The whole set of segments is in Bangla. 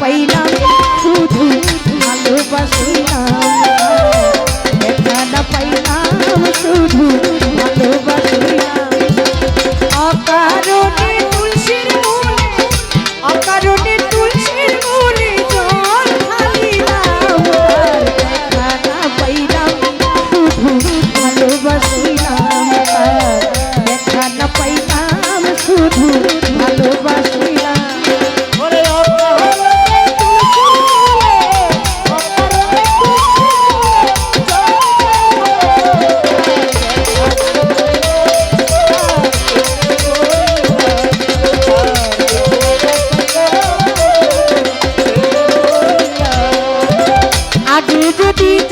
পাইলা যদি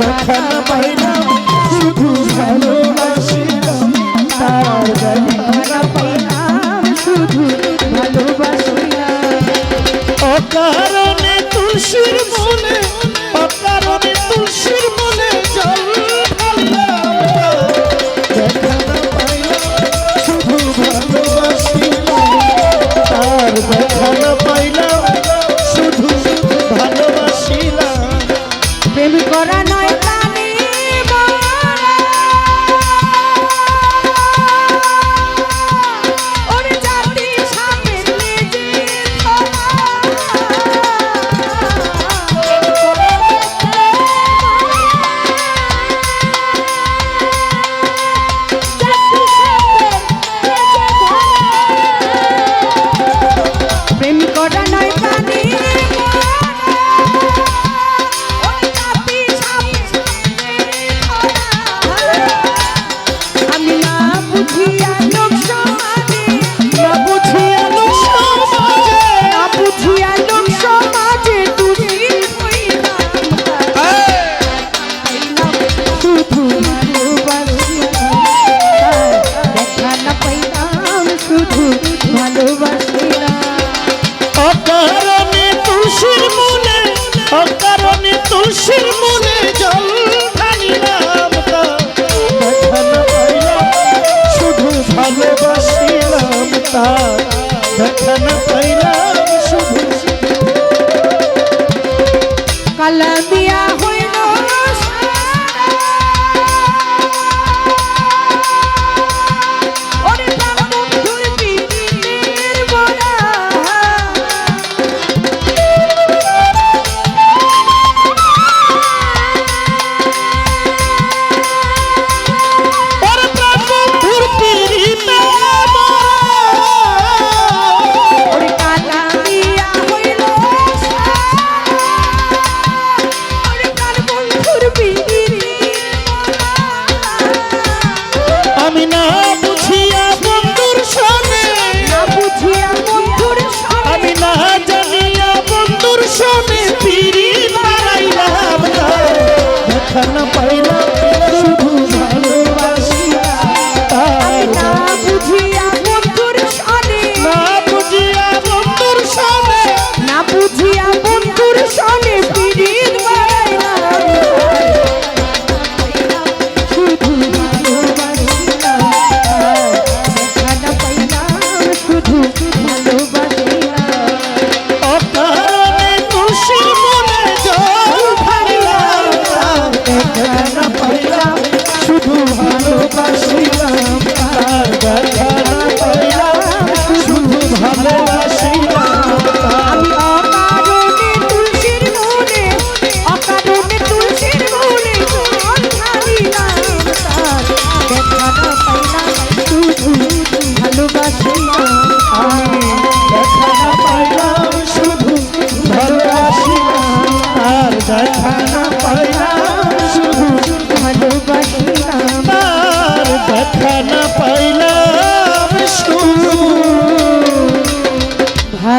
তখন পাইলাম শুধু ভালোবাসিলাম তার গালিটা পাইলাম শুধু ভালোবাসিলাম অকারণে তুলসীর মনে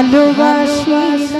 ভালোবাসি